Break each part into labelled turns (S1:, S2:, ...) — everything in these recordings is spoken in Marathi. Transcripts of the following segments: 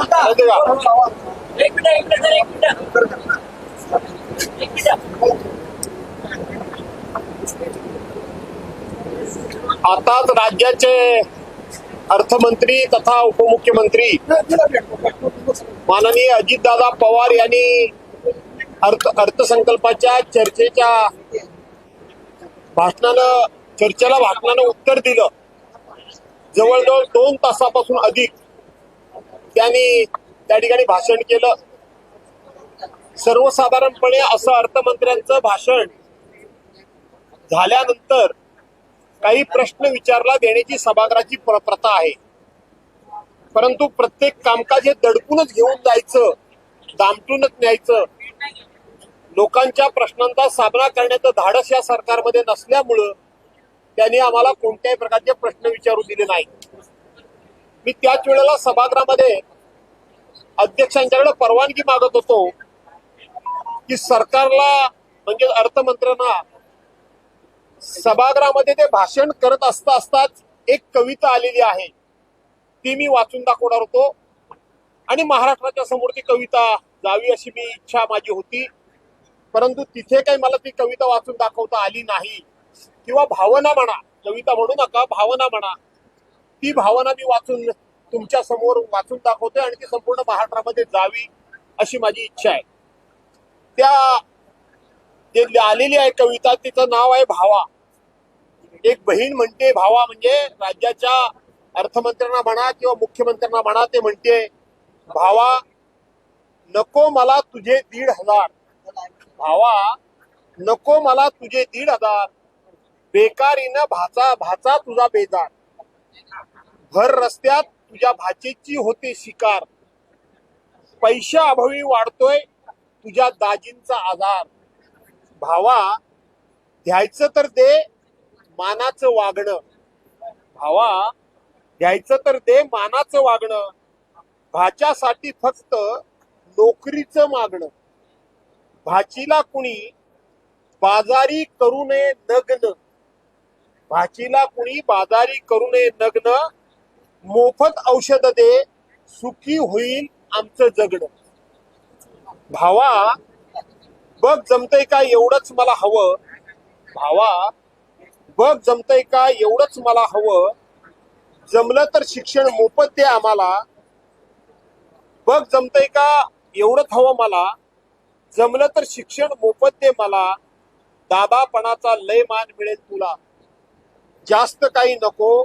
S1: एक मिनिट एक मिनिट एक मिनिट एक मिनिट
S2: आताच राज्याचे अर्थमंत्री तथा उपमुख्यमंत्री माननीय अजितदादा पवार यांनी अर्थ अर्थसंकल्पाच्या चर्चेच्या भाषणानं चर्चेला भाषणानं उत्तर दिलं. जवळजवळ दोन तासापासून अधिक त्यांनी त्या ठिकाणी भाषण केलं. सर्वसाधारणपणे असं अर्थमंत्र्यांचं भाषण झाल्यानंतर काही प्रश्न विचारला देण्याची सभागृहाची प्र- प्रथा आहे. परंतु प्रत्येक कामकाज हे दडपूनच घेऊन जायचं दामटूनच न्यायचं. लोकांच्या प्रश्नांचा सामना करण्याचं धाडस या सरकारमध्ये नसल्यामुळं त्यांनी आम्हाला कोणत्याही प्रकारचे प्रश्न विचारू दिले नाही मी त्याच वेळेला सभागृहामध्ये अध्यक्षांच्याकडे परवानगी मागत होतो की सरकारला म्हणजे अर्थमंत्र्यांना सभागृहामध्ये ते भाषण करत असता असताच एक कविता आलेली आहे. ती मी वाचून दाखवणार होतो. आणि महाराष्ट्राच्या समोर ती कविता जावी अशी मी इच्छा माझी होती. परंतु तिथे काही मला ती कविता वाचून दाखवता आली नाही. किंवा भावना म्हणा कविता म्हणू नका भावना म्हणा ती भावना मी वाचून तुमच्यासमोर वाचून दाखवतोय आणि ती संपूर्ण महाराष्ट्रामध्ये जावी अशी माझी इच्छा आहे. त्या जे आलेली आहे कविता तिचं नाव आहे भावा. एक बहीण म्हणते भावा म्हणजे राज्याच्या अर्थमंत्र्यांना म्हणा किंवा मुख्यमंत्र्यांना म्हणा ते म्हणते भावा नको मला तुझे दीड हजार. भावा नको मला तुझे दीड हजार. बेकारीनं भाचा भाचा तुझा बेजार. भर रस्त्यात तुझ्या भाचेची होते शिकार. पैशा अभावी वाढतोय तुझ्या दाजींचा आधार. भावा द्यायचं तर दे मानाचं वागणं. भावा द्यायचं तर दे मानाचं वागणं. भाच्यासाठी फक्त नोकरीचं मागणं. भाचीला कुणी बाजारी करू नये नग्न. भाचीला कुणी बाजारी करू नये नग्न. मोफत औषध दे सुखी होईल आमचं जगण. भावा बघ जमतंय का एवढंच मला हवं? भावा बघ जमतंय का एवढंच मला हवं? जमलं तर शिक्षण मोफत दे आम्हाला. बघ जमतंय का एवढंच हवं मला? जमलं तर शिक्षण मोफत दे मला. दादापणाचा लय मान मिळेल तुला. जास्त काही नको.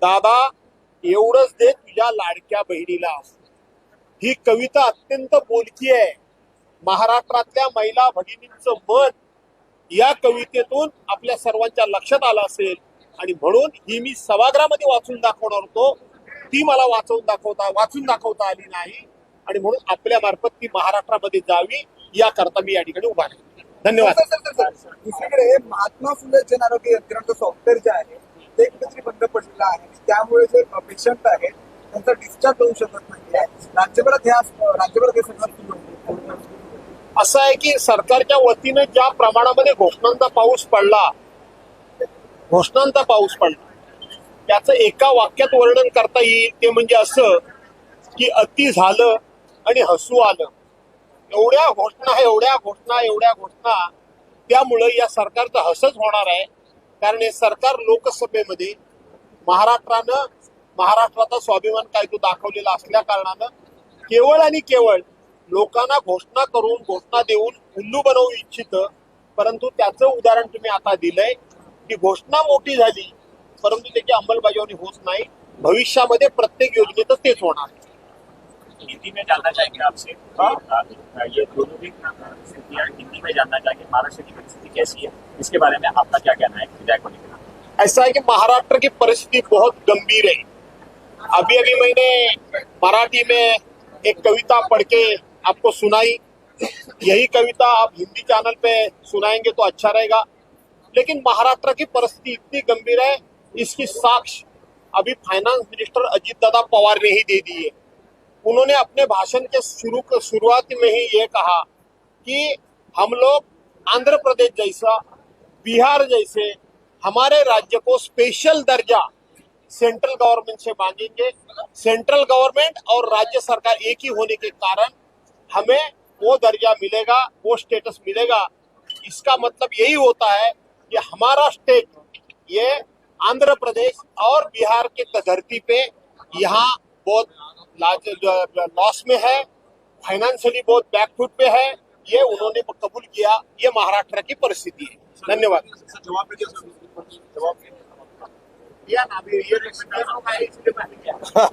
S2: दादा एवढंच दे तुझ्या लाडक्या बहिणीला. ही कविता अत्यंत बोलकी आहे. महाराष्ट्रातल्या महिला भगिनींचं मन या कवितेतून आपल्या सर्वांच्या लक्षात आलं असेल. आणि म्हणून ही मी सभागृहामध्ये वाचून दाखवणार होतो. ती मला वाचवून दाखवता वाचून दाखवता आली नाही. आणि म्हणून आपल्या मार्फत ती महाराष्ट्रामध्ये जावी. याकरता मी या ठिकाणी उभा आहे. धन्यवाद.
S3: Sir, sir, sir, sir. दुसरीकडे महात्मा फुले जन आरोग्य यंत्रणाचं सॉफ्टवेअर जे आहे ते कुठेतरी बंद पडलेलं आहे. त्यामुळे जे पेशंट आहेत त्यांचा डिस्चार्ज होऊ शकत नाही राज्यभरात ह्या राज्यभरात हे सगळं.
S2: असं आहे की सरकारच्या वतीनं ज्या प्रमाणामध्ये घोषणांचा पाऊस पडला घोषणांचा पाऊस पडला त्याचं एका वाक्यात वर्णन करता येईल ते म्हणजे असं की अति झालं आणि हसू आलं. एवढ्या घोषणा एवढ्या घोषणा एवढ्या घोषणा त्यामुळं या सरकारचं हसच होणार आहे कारण हे सरकार लोकसभेमध्ये महाराष्ट्रानं महाराष्ट्राचा स्वाभिमान कायदो दाखवलेला असल्या कारणानं केवळ आणि केवळ लोकांना घोषणा करून घोषणा देऊन उल्लू बनवू इच्छित परंतु त्याचं उदाहरण तुम्ही आता दिलंय की घोषणा मोठी झाली परंतु त्याची अंमलबजावणी होत नाही भविष्यामध्ये प्रत्येक योजनेचं तेच होणार आहे.
S4: हिंदी में जानना चाहेंगे आपसे? ये दोनों भी हिंदी में जानना चाहेंगे। महाराष्ट्र की परिस्थिति कैसी है? इसके बारे में आपका क्या कहना है? विधायक होने के
S2: ऐसा है कि महाराष्ट्र की परिस्थिति बहुत गंभीर है। अभी अभी मैंने मराठी में एक कविता पढ़ के आपको सुनाई। यही कविता आप हिंदी चैनल पे सुनाएँगे तो अच्छा रहेगा। लेकिन महाराष्ट्र की परिस्थिति इतनी गंभीर है इसकी साक्ष अभी फाइनेंस मिनिस्टर अजीत दादा पवार ने ही दे दी है। उन्होंने अपने भाषण के शुरू शुरुआत में ही ये कहा कि हम लोग आंध्र प्रदेश जैसा, बिहार जैसे हमारे राज्य को स्पेशल दर्जा सेंट्रल गवर्नमेंट से मांगेंगे। सेंट्रल गवर्नमेंट और राज्य सरकार एक ही होने के कारण हमें वो दर्जा मिलेगा, वो स्टेटस मिलेगा। इसका मतलब यही होता है कि हमारा स्टेट ये आंध्र प्रदेश और बिहार के धरती पे यहाँ बहुत लॉस में है फाइनेंशियली बहुत बैकफुट पे है ये उन्होंने कबूल किया ये महाराष्ट्र की परिस्थिति है। धन्यवाद।
S3: जवाब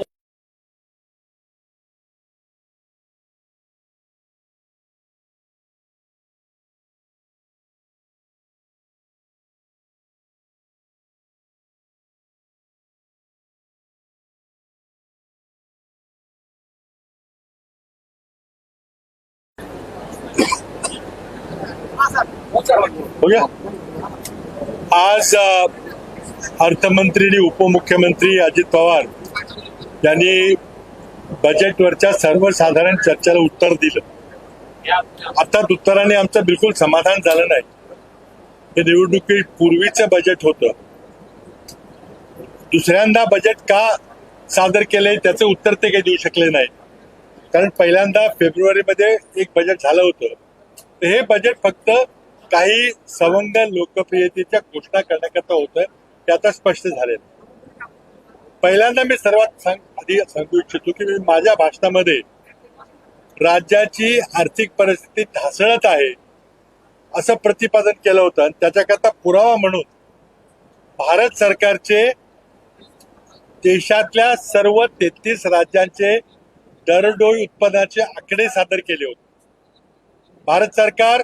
S5: आज अर्थमंत्री आणि उपमुख्यमंत्री अजित पवार यांनी बजेटवरच्या सर्वसाधारण चर्चेला उत्तर दिलं. आता उत्तराने आमचं बिलकुल समाधान झालं नाही. हे निवडणुकी पूर्वीचं बजेट होतं. दुसऱ्यांदा बजेट का सादर केलंय त्याचं उत्तर ते काही देऊ शकले नाही कारण पहिल्यांदा फेब्रुवारीमध्ये एक बजेट झालं होतं. हे बजेट फक्त काही सवंग लोकप्रियतेच्या घोषणा करण्याकरता होतं ते आता स्पष्ट झाले पहिल्यांदा मी सर्वात सांग आधी सांगू इच्छितो की मी माझ्या भाषणामध्ये राज्याची आर्थिक परिस्थिती ढासळत आहे असं प्रतिपादन केलं होतं आणि त्याच्याकरता पुरावा म्हणून भारत सरकारचे देशातल्या सर्व तेहतीस राज्यांचे दरडोई उत्पन्नाचे आकडे सादर केले होते. भारत सरकार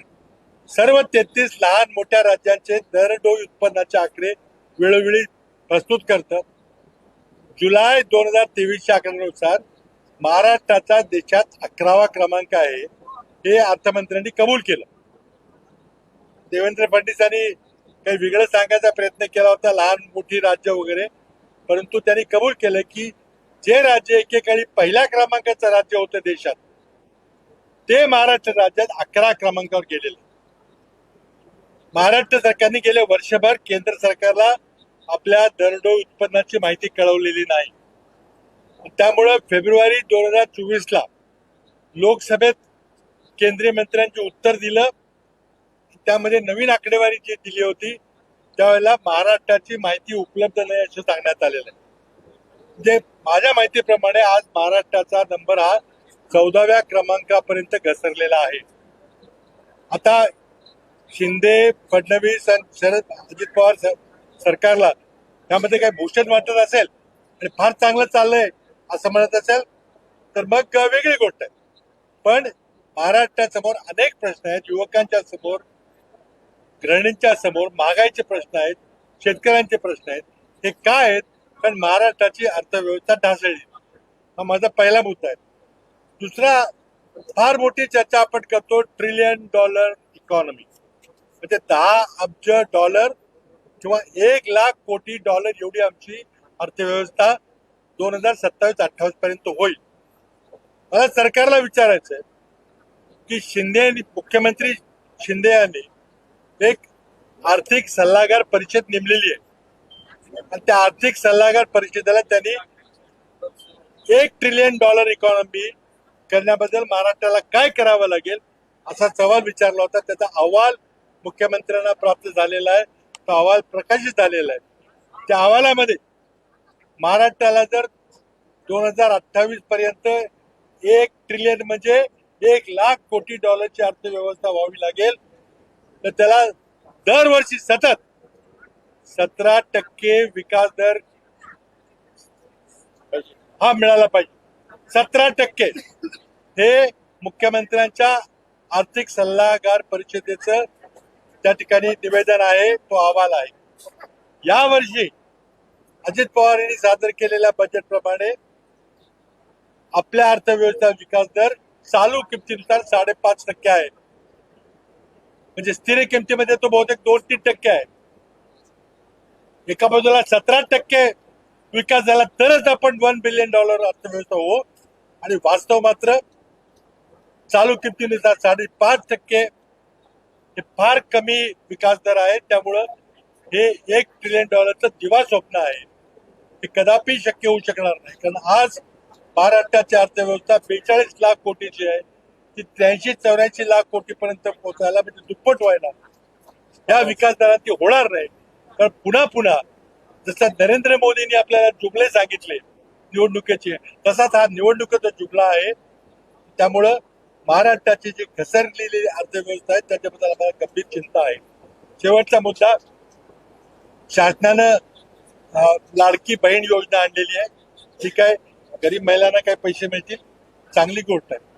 S5: सर्व तेहतीस लहान मोठ्या राज्यांचे दरडोई उत्पन्नाचे आकडे वेळोवेळी प्रस्तुत करतात. जुलै दोन हजार तेवीसच्या आकड्यानुसार महाराष्ट्राचा देशात अकरावा क्रमांक आहे हे अर्थमंत्र्यांनी कबूल केलं. देवेंद्र फडणवीसांनी काही वेगळं सांगायचा प्रयत्न केला होता लहान मोठी राज्य वगैरे परंतु त्यांनी कबूल केलं की जे राज्य एकेकाळी पहिल्या क्रमांकाचं राज्य होतं देशात ते महाराष्ट्र राज्यात अकरा क्रमांकावर गेलेलं. महाराष्ट्र सरकारने गेले वर्षभर केंद्र सरकारला आपल्या दरडोई उत्पन्नाची माहिती कळवलेली नाही. त्यामुळं फेब्रुवारी दोन हजार चोवीस ला लोकसभेत केंद्रीय मंत्र्यांचे उत्तर दिलं. त्यामध्ये नवीन आकडेवारी जी दिली होती त्यावेळेला महाराष्ट्राची माहिती उपलब्ध नाही असं सांगण्यात आलेलं आहे. म्हणजे माझ्या माहितीप्रमाणे आज महाराष्ट्राचा नंबर हा चौदाव्या क्रमांकापर्यंत घसरलेला आहे. आता शिंदे फडणवीस आणि शरद अजित पवार सरकारला त्यामध्ये काही भूषण वाटत असेल आणि फार चांगलं चाललंय असं म्हणत असेल तर मग वेगळी गोष्ट आहे. पण महाराष्ट्रासमोर अनेक प्रश्न आहेत युवकांच्या समोर गृहिणींच्या समोर महागाईचे प्रश्न आहेत शेतकऱ्यांचे प्रश्न आहेत. हे काय आहेत? कारण महाराष्ट्राची अर्थव्यवस्था ढासळली. हा माझा पहिला मुद्दा आहे. दुसरा फार मोठी चर्चा आपण करतो ट्रिलियन डॉलर इकॉनॉमी म्हणजे दहा अब्ज डॉलर किंवा एक लाख कोटी डॉलर एवढी आमची अर्थव्यवस्था दोन हजार सत्तावीस अठ्ठावीस पर्यंत होईल. मला सरकारला विचारायचं आहे की शिंदे यांनी मुख्यमंत्री शिंदे यांनी एक आर्थिक सल्लागार परिषद नेमलेली आहे. आणि त्या आर्थिक सल्लागार परिषदेला त्यांनी एक ट्रिलियन डॉलर इकॉनॉमी करण्याबद्दल महाराष्ट्राला काय करावं लागेल असा सवाल विचारला होता. त्याचा अहवाल मुख्यमंत्र्यांना प्राप्त झालेला आहे. तो अहवाल प्रकाशित झालेला आहे. त्या अहवालामध्ये महाराष्ट्राला जर दोन हजार अठ्ठावीस पर्यंत एक ट्रिलियन म्हणजे एक लाख कोटी डॉलरची अर्थव्यवस्था व्हावी लागेल. तर त्याला दरवर्षी सतत सतरा टक्के विकास दर हा मिळाला पाहिजे. सतरा टक्के हे मुख्यमंत्र्यांच्या आर्थिक सल्लागार परिषदेचं त्या ठिकाणी निवेदन आहे तो अहवाल आहे. यावर्षी अजित पवार यांनी सादर केलेल्या बजेटप्रमाणे आपल्या अर्थव्यवस्था विकास दर चालू किमतीनुसार साडेपाच टक्के आहे. म्हणजे स्थिर किमतीमध्ये तो बहुतेक दोन तीन टक्के आहे. एका बाजूला सतरा टक्के विकास झाला तरच आपण वन बिलियन डॉलर अर्थव्यवस्था हो आणि वास्तव मात्र चालू किमतीनुसार साडेपाच टक्के हे फार कमी विकास दर आहे त्यामुळं हे एक ट्रिलियन डॉलरचं दिवा स्वप्न आहे. ते कदापि शक्य होऊ शकणार नाही. कारण आज महाराष्ट्राची अर्थव्यवस्था बेचाळीस लाख कोटीची आहे. ती त्र्याऐंशी चौऱ्याऐंशी लाख कोटीपर्यंत पोहोचायला म्हणजे दुप्पट व्हायला. या विकास दरात ती होणार नाही. कारण पुन्हा पुन्हा जसं नरेंद्र मोदींनी आपल्याला जुगले सांगितले निवडणुकीचे तसाच हा निवडणुकीचा जुगला आहे. त्यामुळं महाराष्ट्राची जी घसरलेली अर्थव्यवस्था आहे त्याच्याबद्दल आम्हाला गंभीर चिंता आहे. शेवटचा मुद्दा शासनानं लाडकी बहीण योजना आणलेली आहे. ठीक आहे गरीब महिलांना काही पैसे मिळतील चांगली गोष्ट आहे.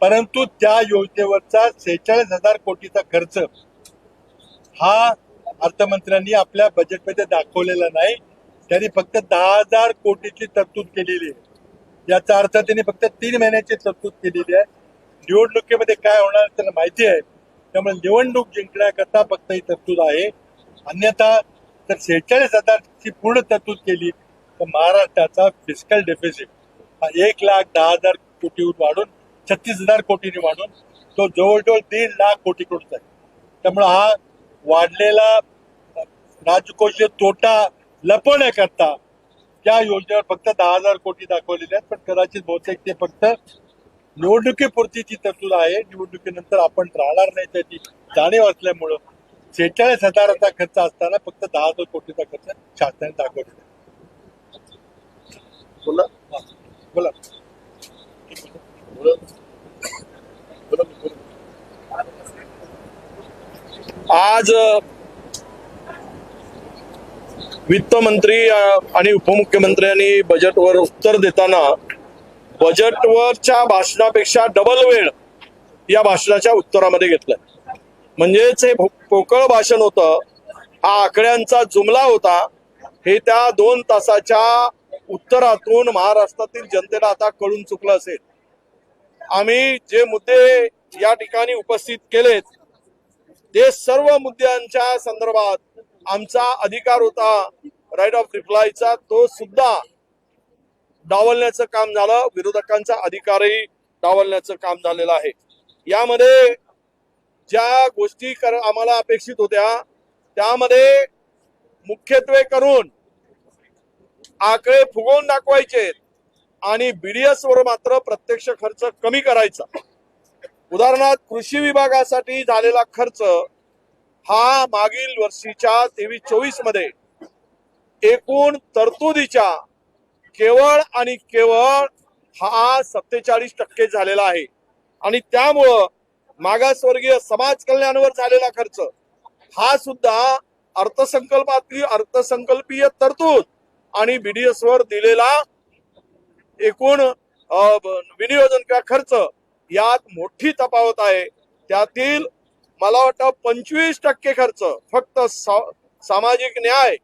S5: परंतु त्या योजनेवरचा सेहेचाळीस हजार कोटीचा खर्च हा अर्थमंत्र्यांनी आपल्या बजेटमध्ये दाखवलेला नाही. त्यांनी फक्त दहा हजार कोटीची तरतूद केलेली आहे. याचा अर्थ त्यांनी फक्त तीन महिन्याची तरतूद केलेली आहे. निवडणुकीमध्ये काय होणार त्यांना माहिती आहे. त्यामुळे निवडणूक जिंकण्याकरता फक्त ही तरतूद आहे. अन्यथा तर सेहेचाळीस हजारची पूर्ण तरतूद केली तर महाराष्ट्राचा फिजिकल डेफिसिट हा एक लाख दहा हजार कोटीवर वाढून छत्तीस हजार कोटीने वाढून तो जवळजवळ दीड लाख कोटी करून आहे. त्यामुळे हा वाढलेला राजकोषीय तोटा लपवण्याकरता त्या योजनेवर फक्त दहा हजार कोटी दाखवलेले आहेत. पण कदाचित बहुतेक ते फक्त निवडणुकीपुरतीची तरतूद आहे. निवडणुकीनंतर आपण राहणार नाही त्याची जाणीव असल्यामुळं सेहेचाळीस हजाराचा खर्च असताना फक्त दहा हजार कोटीचा खर्च शासनाने दाखवलेला
S2: बोला.
S5: बोला.
S6: आज अ, वित्तमंत्री अ, आणि उपमुख्यमंत्र्यांनी बजेटवर उत्तर देताना बजेटवरच्या भाषणापेक्षा डबल वेळ या भाषणाच्या उत्तरामध्ये घेतलाय. म्हणजेच हे भो- पोकळ भाषण होतं हा आकड्यांचा जुमला होता हे त्या दोन तासाच्या उत्तरातून महाराष्ट्रातील जनतेला आता कळून चुकलं असेल. आम्ही जे मुद्दे या ठिकाणी उपस्थित केलेत ते सर्व मुद्द्यांच्या संदर्भात आमचा अधिकार होता. राईट ऑफ रिप्लायचा तो सुद्धा डावलण्याचं काम झालं. विरोधकांचा अधिकारही डावलण्याचं काम झालेलं आहे. यामध्ये ज्या गोष्टी कर आम्हाला अपेक्षित होत्या त्यामध्ये मुख्यत्वे करून आकडे फुगवून दाखवायचे आणि बीडीएस वर मात्र प्रत्यक्ष खर्च कमी करायचा. उदाहरणार्थ कृषी विभागासाठी झालेला खर्च हा मागील वर्षीच्या तेवीस चोवीसमध्ये एकूण तरतुदीच्या केवळ आणि केवळ हा सत्तेचाळीस टक्के झालेला आहे. आणि त्यामुळं मागासवर्गीय समाज कल्याणावर झालेला खर्च हा सुद्धा अर्थसंकल्पातली अर्थसंकल्पीय तरतूद आणि बीडीएस वर दिलेला एकूण विनियोजन किंवा खर्च यात मोठी तफावत आहे. त्यातील मला वाटतं पंचवीस टक्के खर्च फक्त सा- सामाजिक न्याय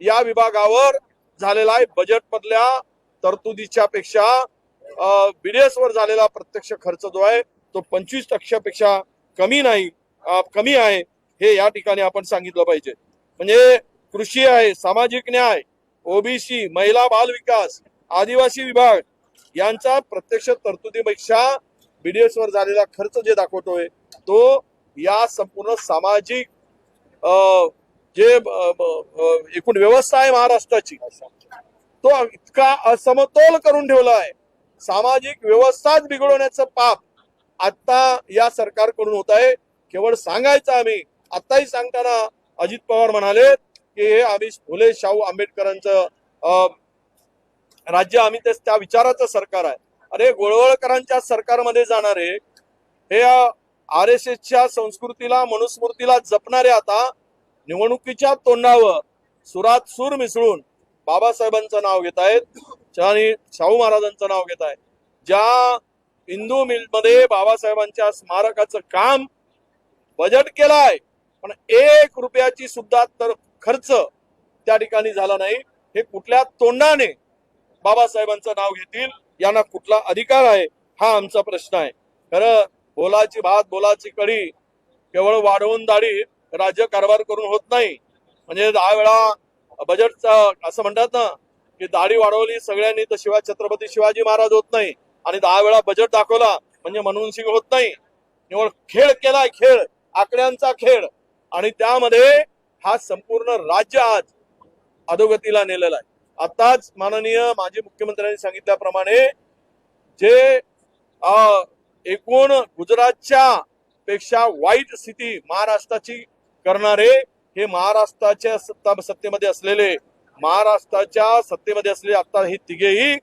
S6: या विभागावर झालेला आहे. बजेट मधल्या तरतुदीच्या पेक्षा बीडीएस वर झालेला प्रत्यक्ष खर्च जो आहे तो पंचवीस टक्क्यापेक्षा कमी नाही कमी आहे हे या ठिकाणी आपण सांगितलं पाहिजे. म्हणजे कृषी आहे सामाजिक न्याय ओबीसी महिला बाल विकास आदिवासी विभाग यांचा प्रत्यक्ष तरतुदीपेक्षा बीडीएस वर झालेला खर्च जे दाखवतोय तो या संपूर्ण सामाजिक जे एकूण व्यवस्था आहे महाराष्ट्राची तो इतका असमतोल करून ठेवला आहे. सामाजिक व्यवस्थाच बिघडवण्याचं पाप आता या सरकारकडून होत आहे. केवळ सांगायचं आम्ही आताही सांगताना अजित पवार म्हणाले की हे आम्ही फुले शाहू आंबेडकरांचं राज्य आम्ही ते त्या विचाराचं सरकार आहे. अरे गोळवळकरांच्या सरकारमध्ये जाणारे हे आर एस एसच्या संस्कृतीला मनुस्मृतीला जपणारे आता निवडणुकीच्या तोंडावर सुरात सूर मिसळून बाबासाहेबांचं नाव घेत आहेत आणि शाहू महाराजांचं नाव घेत आहेत. ज्या हिंदू मिलमध्ये बाबासाहेबांच्या स्मारकाचं काम बजेट केलाय पण एक रुपयाची सुद्धा तर खर्च त्या ठिकाणी झाला नाही. हे कुठल्या तोंडाने बाबासाहेबांचं नाव घेतील यांना कुठला अधिकार आहे हा आमचा प्रश्न आहे. खरं बोलाची भात बोलाची कडी केवळ वाढवून दाढी राज्य कारभार करून होत नाही. म्हणजे दहा वेळा बजेटचा असं म्हणतात ना की दाढी वाढवली सगळ्यांनी तर शिवाय छत्रपती शिवाजी महाराज होत नाही. आणि दहा वेळा बजेट दाखवला म्हणजे मनमोहन सिंग होत नाही. निवड खेळ केलाय खेळ आकड्यांचा खेळ. आणि त्यामध्ये हा संपूर्ण राज्य आज अधोगतीला नेलेला आहे. आताच माननीय माजी मुख्यमंत्र्यांनी सांगितल्याप्रमाणे जे एकूण गुजरातच्या पेक्षा वाईट स्थिती महाराष्ट्राची करणारे हे महाराष्ट्राच्या सत्ता सत्तेमध्ये असलेले महाराष्ट्राच्या सत्तेमध्ये असलेले आता हे तिघेही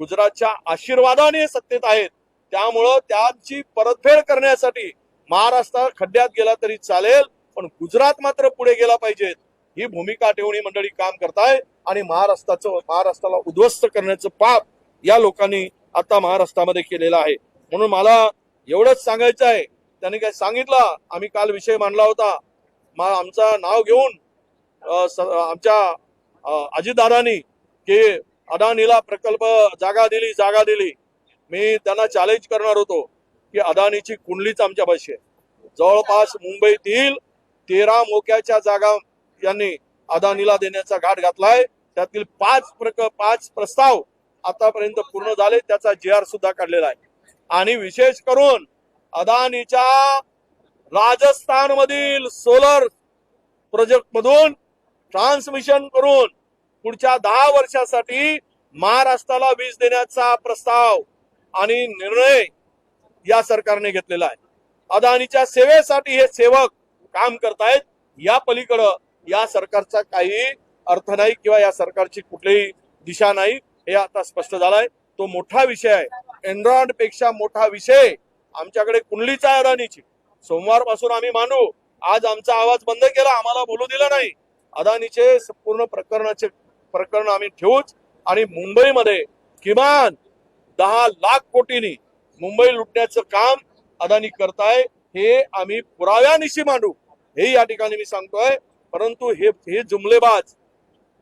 S6: गुजरातच्या आशीर्वादाने सत्तेत आहेत. त्यामुळं त्यांची परतफेड करण्यासाठी महाराष्ट्र खड्ड्यात गेला तरी चालेल पण गुजरात मात्र पुढे गेला पाहिजेत ही भूमिका ठेवून मंडळी काम करताय आणि महाराष्ट्राचं महाराष्ट्राला उद्ध्वस्त करण्याचं पाप या लोकांनी आता महाराष्ट्रामध्ये केलेलं आहे. म्हणून मला एवढंच सांगायचं आहे. त्यांनी काय सांगितलं? आम्ही काल विषय मांडला होता. आमचं नाव घेऊन आमच्या अजितदारांनी की अदानीला प्रकल्प जागा दिली जागा दिली. मी त्यांना चॅलेंज करणार होतो की अदानीची कुंडलीच आमच्या पाशी आहे. जवळपास मुंबईतील तेरा मोक्याच्या जागा यांनी अदानीला देण्याचा घाट घातलाय. त्यातील पाच प्रक पाच प्रस्ताव आतापर्यंत पूर्ण झाले त्याचा जी आर सुद्धा काढलेला आहे. आणि विशेष करून अदानीच्या राजस्थान मधील सोलर प्रोजेक्ट मधून ट्रान्समिशन करून पुढच्या दहा वर्षासाठी महाराष्ट्राला वीज देण्याचा प्रस्ताव आणि निर्णय या सरकारने घेतलेला आहे. अदानीच्या सेवेसाठी हे सेवक काम करतायत. या पलीकडं या सरकारचा काही अर्थ नाही किंवा या सरकारची कुठलीही दिशा नाही हे आता स्पष्ट झालंय. तो मोठा विषय आहे. एनरॉनपेक्षा मोठा विषय आमच्याकडे कुंडलीचा आहे अदानीची सोमवारपासून आम्ही मांडू आज आमचा आवाज बंद केला आम्हाला बोलू दिला नाही. अदानीचे पूर्ण प्रकरणाचे प्रकरण आम्ही ठेवूच आणि मुंबईमध्ये किमान दहा लाख कोटींनी मुंबई लुटण्याचं काम अदानी करताय हे आम्ही पुराव्यानिशी मांडू. हे या ठिकाणी मी सांगतोय परंतु हे हे जुमलेबाज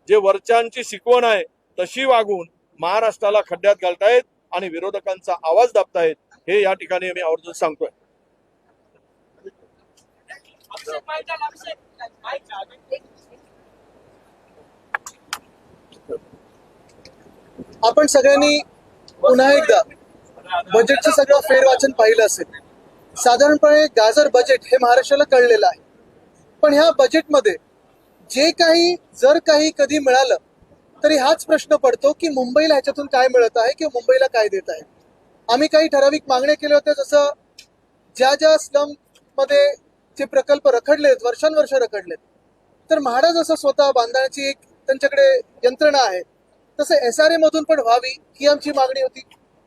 S6: जे वरच्यांची शिकवण आहे तशी वागून महाराष्ट्राला खड्ड्यात घालतायत आणि विरोधकांचा आवाज दाबतायत हे या ठिकाणी मी आवर्जून सांगतोय.
S7: आपण सगळ्यांनी पुन्हा एकदा बजेटचं सगळं फेरवाचन पाहिलं असेल. साधारणपणे गाजर बजेट हे महाराष्ट्राला कळलेलं आहे. पण ह्या बजेटमध्ये जे काही जर काही कधी मिळालं तरी हाच प्रश्न पडतो की मुंबईला ह्याच्यातून काय मिळत आहे किंवा मुंबईला काय देत आहे? आम्ही काही ठराविक मागण्या केल्या होत्या जसं ज्या ज्या स्लममध्ये जे प्रकल्प रखडलेत वर्षानुवर्ष रखडलेत. तर म्हाडा जसं स्वतः बांधण्याची एक त्यांच्याकडे यंत्रणा आहे तसं एस आर ए मधून पण व्हावी ही आमची मागणी होती.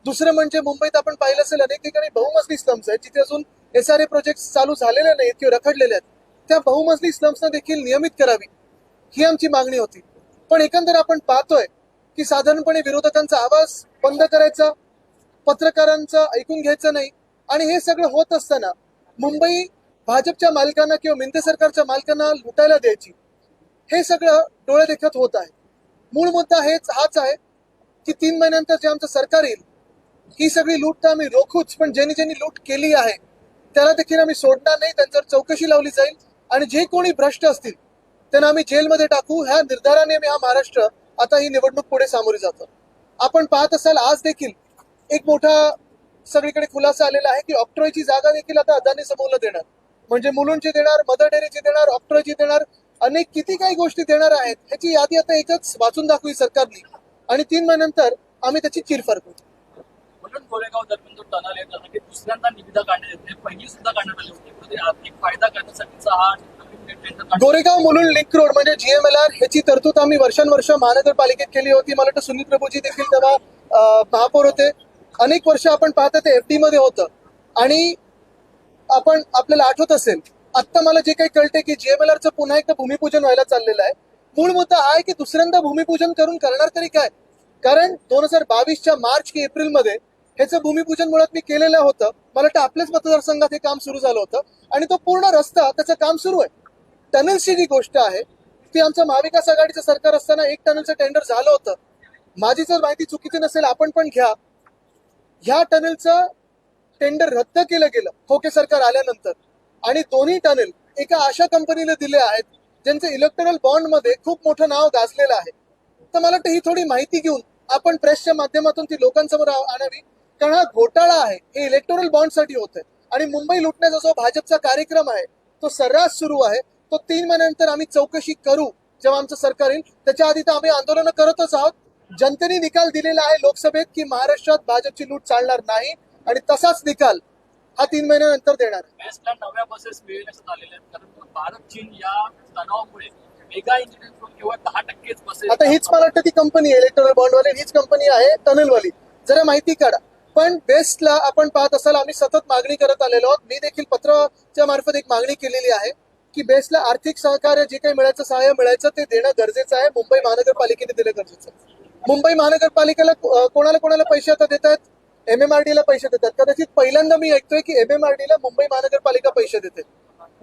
S7: दुसरं म्हणजे मुंबईत आपण पाहिलं असेल अनेक ठिकाणी बहुमजली स्लम्स आहेत जिथे अजून एस आर ए प्रोजेक्ट चालू झालेले नाहीत किंवा रखडलेले आहेत. त्या बहुमजली स्लम्सना देखील नियमित करावी ही आमची मागणी होती. पण एकंदर आपण पाहतोय की साधारणपणे विरोधकांचा आवाज बंद करायचा पत्रकारांचं ऐकून घ्यायचं नाही आणि हे सगळं होत असताना मुंबई भाजपच्या मालकांना किंवा मिंते सरकारच्या मालकांना लुटायला द्यायची. हे सगळं डोळे देखत होत आहे. मूळ मुद्दा हेच हाच आहे की तीन महिन्यानंतर जे आमचं सरकार येईल ही सगळी लूट तर आम्ही रोखूच पण ज्यांनी ज्यांनी लूट केली आहे त्याला देखील आम्ही सोडणार नाही त्यांच्यावर चौकशी लावली जाईल आणि जे कोणी भ्रष्ट असतील त्यांना आम्ही जेलमध्ये टाकू ह्या निर्धाराने आम्ही हा महाराष्ट्र आता ही निवडणूक पुढे सामोरी जातो. आपण पाहत असाल आज देखील एक मोठा सगळीकडे खुलासा आलेला आहे की ऑक्ट्रॉयची जागा देखील आता अदानी समोरला देणार. म्हणजे मुलुंडची देणार मदर डेअरीची देणार ऑक्ट्रॉयची देणार अनेक किती काही गोष्टी देणार आहेत ह्याची यादी आता एकच वाचून दाखवी सरकारने. आणि तीन महिन्यानंतर आम्ही त्याची चिरफार करू
S1: म्हणून गोरेगाव दरम्यान जो टनल येत होता की दुसऱ्यांदा निविदा काढण्यात येते पहिली सुद्धा काढण्यात आली होती. आर्थिक फायदा करण्यासाठीचा हा नवीन टेंडर काढण्यात
S7: गोरेगाव मुलुंड लिंक रोड म्हणजे जीएमएलआर ह्याची तरतूद आम्ही वर्षानुवर्ष महानगरपालिकेत केली होती. मला वाटतं सुनील प्रभूजी देखील तेव्हा महापौर होते. अनेक वर्ष आपण पाहतो ते एफडी मध्ये होतं. आणि आपण आपल्याला आठवत असेल आत्ता मला जे काही कळते की जीएमएलआरचं पुन्हा एकदा भूमिपूजन व्हायला चाललेलं आहे. मूळ मुद्दा हा आहे की दुसऱ्यांदा भूमिपूजन करून करणार तरी काय? कारण दोन हजार बावीसच्या मार्च की एप्रिलमध्ये ह्याचं भूमिपूजन मुळात मी केलेलं होतं. मला वाटतं आपल्याच मतदारसंघात हे काम सुरू झालं होतं. आणि तो पूर्ण रस्ता त्याचं काम सुरू आहे. टनल्सची जी गोष्ट आहे ती आमचं महाविकास आघाडीचं सरकार असताना एक टनलचं टेंडर झालं होतं. माझी जर माहिती चुकीची नसेल आपण पण घ्या. ह्या टनलचं टेंडर रद्द केलं गेलं खोके सरकार आल्यानंतर. आणि दोन्ही टनेल एका अशा कंपनीला दिले आहेत ज्यांचं इलेक्टरल बॉन्डमध्ये खूप मोठं नाव गाजलेलं आहे. तर मला वाटतं ही थोडी माहिती घेऊन आपण प्रेसच्या माध्यमातून ती लोकांसमोर आणावी. कारण हा घोटाळा आहे हे इलेक्टोरल बॉन्डसाठी होत आहे आणि मुंबई लुटण्याचा जो भाजपचा कार्यक्रम आहे तो सर्रास सुरू आहे. तो तीन महिन्यानंतर आम्ही चौकशी करू जेव्हा आमचं सरकार येईल. त्याच्या आधी तर आम्ही आंदोलन करतच आहोत. जनतेने निकाल दिलेला आहे लोकसभेत की महाराष्ट्रात भाजपची लूट चालणार नाही. आणि तसाच निकाल हा तीन महिन्यानंतर देणार. आहे.
S1: बेस्टला नव्या बसेस आलेल्या आहेत. कारण भारत चीन या तणावामुळे मेगा इंजिनिअरिंग केवळ दहा टक्केच बसेस
S7: आता हीच मला वाटतं ती कंपनी इलेक्ट्रॉनिक बॉन्डवाली हीच कंपनी आहे टनलवाली जरा माहिती काढा. पण बेस्टला आपण पाहत असाल आम्ही सतत मागणी करत आलेलो आहोत. मी देखील पत्राच्या मार्फत एक मागणी केलेली आहे की बेस्टला आर्थिक सहकार्य जे काही मिळायचं सहाय्य मिळायचं ते देणं गरजेचं आहे. मुंबई महानगरपालिकेने दिलं गरजेचं आहे. मुंबई महानगरपालिकेला कोणाला कोणाला पैसे आता देतात एम एम आर ला पैसे देतात. कदाचित पहिल्यांदा मी ऐकतोय की एम एम आर ला मुंबई महानगरपालिका पैसे देते.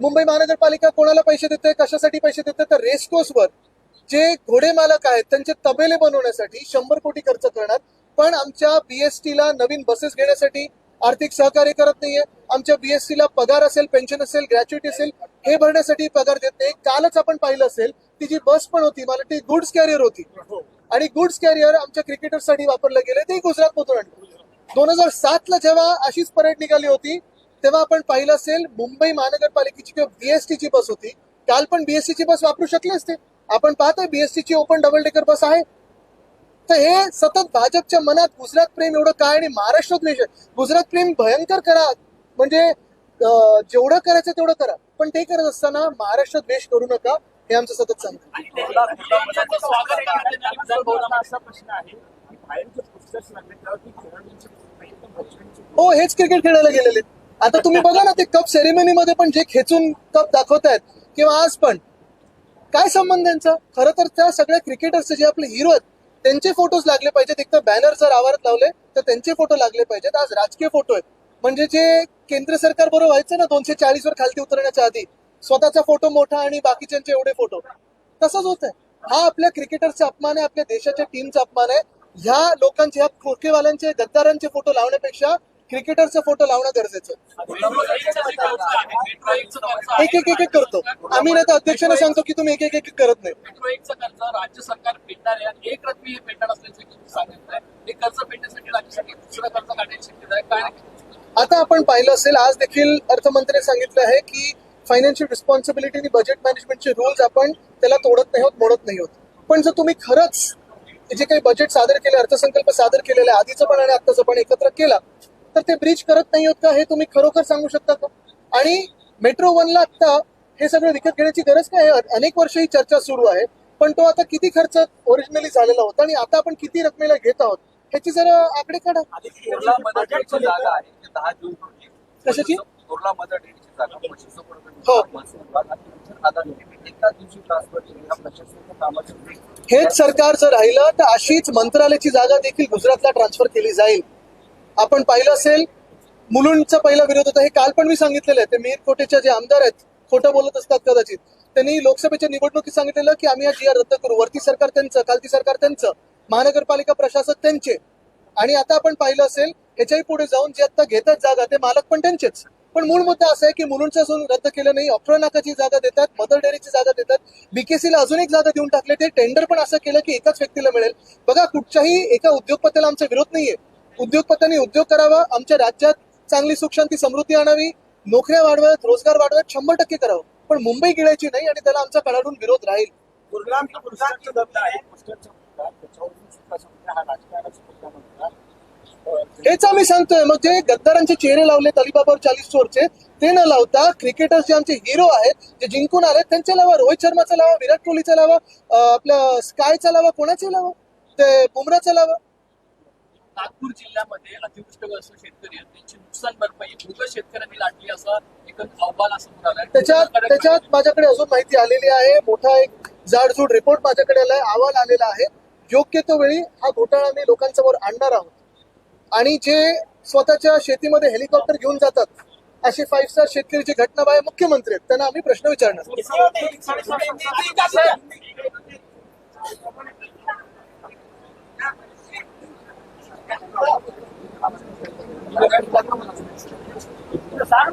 S7: मुंबई महानगरपालिका कोणाला पैसे देते? कशासाठी पैसे देते? तर रेस वर जे घोडे मालक आहेत त्यांचे तबेले बनवण्यासाठी शंभर कोटी खर्च करणार. पण आमच्या बीएसटीला नवीन बसेस घेण्यासाठी आर्थिक सहकार्य करत नाहीये. आमच्या बीएसटीला पगार असेल पेन्शन असेल ग्रॅच्युटी असेल हे भरण्यासाठी पगार देत नाही. कालच आपण पाहिलं असेल ती जी बस पण होती मला ती गुड्स कॅरियर होती. आणि गुड्स कॅरियर आमच्या क्रिकेटरसाठी वापरलं गेलं ते गुजरात मधून आणलं. दोन हजार सातला जेव्हा अशीच परेड निघाली होती तेव्हा आपण पाहिलं असेल मुंबई महानगरपालिकेची किंवा बीएसटी ची बस होती. काल पण बीएसटीची बस वापरू शकले असते. आपण पाहतोय बीएसटीची ओपन डबल डेकर बस आहे. तर हे सतत भाजपच्या मनात गुजरात प्रेम एवढं काय आणि महाराष्ट्र द्वेष आहे. गुजरात प्रेम भयंकर करा. म्हणजे जेवढं करायचं तेवढं करा. पण ते करत असताना महाराष्ट्र द्वेष करू नका. हे आमचं सतत सांगतो हो हेच क्रिकेट खेळायला गेलेले. आता तुम्ही बघा ना ते कप सेरेमनी मध्ये पण जे खेचून कप दाखवतायत किंवा आज पण काय संबंध त्यांचा खरं तर त्या सगळ्या क्रिकेटर्सचे जे आपले हिरो आहेत त्यांचे फोटोज लागले पाहिजेत. एक तर बॅनर जर आवारात लावले तर त्यांचे फोटो लागले पाहिजेत. आज राजकीय फोटो आहेत. म्हणजे जे केंद्र सरकार बरोबर व्हायचं ना दोनशे चाळीस वर खालती उतरण्याच्या आधी स्वतःचा फोटो मोठा आणि बाकीच्यांचे एवढे फोटो तसंच होत आहे. हा आपल्या क्रिकेटरचा अपमान आहे आपल्या देशाच्या टीमचा अपमान आहे. ह्या लोकांचे ह्या खोकेवाल्यांचे गद्दारांचे फोटो लावण्यापेक्षा क्रिकेटरचे फोटो लावणं गरजेचं. एक एक एक एक करतो. आम्ही नाही तर अध्यक्षांना सांगतो की तुम्ही एक एक एक करत नाही.
S1: राज्य सरकार फेडणार आहे एक रकमी हे असल्याचं हे कर्ज फेडण्यासाठी राज्य सरकार दुसरं कर्ज काढण्याची शक्यता आहे. काय?
S7: आता आपण पाहिलं असेल आज देखील अर्थमंत्र्यांनी सांगितलं आहे की फायनान्शियल रिस्पॉन्सिबिलिटी आणि बजेट मॅनेजमेंटचे रूल्स आपण त्याला तोडत नाही होत मोडत नाही होत पण जर तुम्ही खरंच जे काही बजेट सादर केले अर्थसंकल्प सादर केलेला आधीचं पण आणि आत्ताचं पण एकत्र केला तर ते ब्रिज करत नाही होत का हे तुम्ही खरोखर सांगू शकता का? आणि मेट्रो वनला आता हे सगळं विकत घेण्याची गरज काय अनेक वर्ष ही चर्चा सुरू आहे पण तो आता किती खर्च ओरिजिनली झालेला होता आणि आता आपण किती रकमेला घेत आहोत ह्याची जरा आकडे काढा. कशाची? हो. हेच सरकार जर राहिलं तर अशीच मंत्रालयाची जागा देखील गुजरातला ट्रान्सफर केली जाईल. आपण पाहिलं असेल मुलुंडचा पहिला विरोध होता. हे काल पण मी सांगितलेलं आहे. ते मीर कोटेच्या जे आमदार आहेत खोटं बोलत असतात कदाचित. त्यांनी लोकसभेच्या निवडणुकीत सांगितलेलं की आम्ही हा जी आर रद्द करू. वरती सरकार त्यांचं खालती सरकार त्यांचं महानगरपालिका प्रशासक त्यांचे. आणि आता आपण पाहिलं असेल ह्याच्याही पुढे जाऊन जे आता घेतात जागा ते मालक पण त्यांचेच. पण मूळ मुद्दा असा आहे की मुलुंडचा अजून रद्द केलं नाही अफरा नाकाची जागा देतात मदर डेअरीची जागा देतात. बीकेसीला अजून एक जागा देऊन टाकले. ते टेंडर पण असं केलं की एकाच व्यक्तीला मिळेल. बघा कुठच्याही एका उद्योगपत्याला आमचा विरोध नाहीये. उद्योगपत्यांनी उद्योग करावा आमच्या राज्यात चांगली सुख शांती समृद्धी आणावी नोकऱ्या वाढवत रोजगार वाढवत शंभर टक्के करावं. पण मुंबई गिळायची नाही आणि त्याला आमचा कडाडून विरोध राहील. हेच आम्ही सांगतोय. मग जे गद्दारांचे चेहरे लावले अलिबाबावर चाळीस चोरचे ते न लावता क्रिकेटर्स जे आमचे हिरो आहेत जे जिंकून आले त्यांच्या लावा रोहित शर्माचा लावा विराट कोहलीचा लावा आपल्या स्कायचा लावा कोणाचे लावा? ते बुमराचा लावा.
S1: नागपूर जिल्ह्यामध्ये अतिवृष्टग्रस्त शेतकरी आहेत त्यांची नुकसान भरपाई भूगत शेतकऱ्यांनी लाटली असं एक आव्हान असं आलंय
S7: त्याच्यात त्याच्यात माझ्याकडे अजून माहिती आलेली आहे. मोठा एक जाडजूड रिपोर्ट माझ्याकडे आलाय. अहवाल आलेला आहे. योग्य तो वेळी हा घोटाळा मी लोकांसमोर आणणार आहोत. आणि जे स्वतःच्या शेतीमध्ये हेलिकॉप्टर घेऊन जातात असे फाईव्ह स्टार शेतकरी जे घटनाबाह्य मुख्यमंत्री आहेत त्यांना आम्ही प्रश्न विचारणार.
S4: சார்